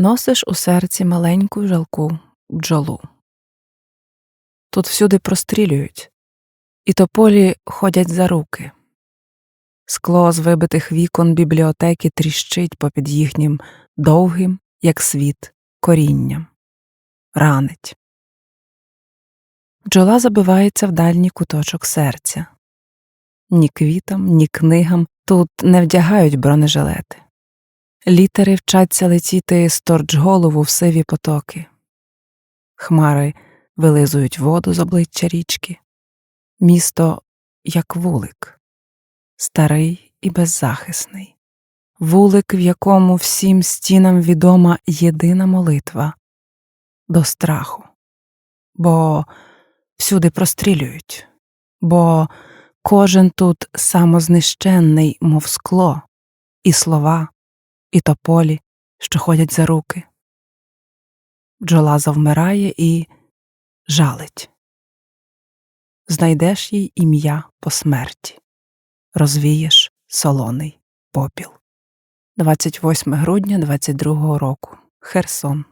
Носиш у серці маленьку жалку бджолу. Тут всюди прострілюють, і тополі ходять за руки. Скло з вибитих вікон бібліотеки тріщить попід їхнім довгим, як світ, корінням, ранить. Бджола забивається в дальній куточок серця. Ні квітам, ні книгам тут не вдягають бронежилети. Літери вчаться летіти сторч голову в сиві потоки. Хмари вилизують воду з обличчя річки. Місто як вулик, старий і беззахисний, вулик, в якому всім стінам відома єдина молитва до страху, бо всюди прострілюють, бо кожен тут самознищенний, мов скло, і слова, і тополі, що ходять за руки. Бджола завмирає і жалить. Знайдеш їй ім'я по смерті, розвієш солоний попіл. 28 грудня 22 року. Херсон.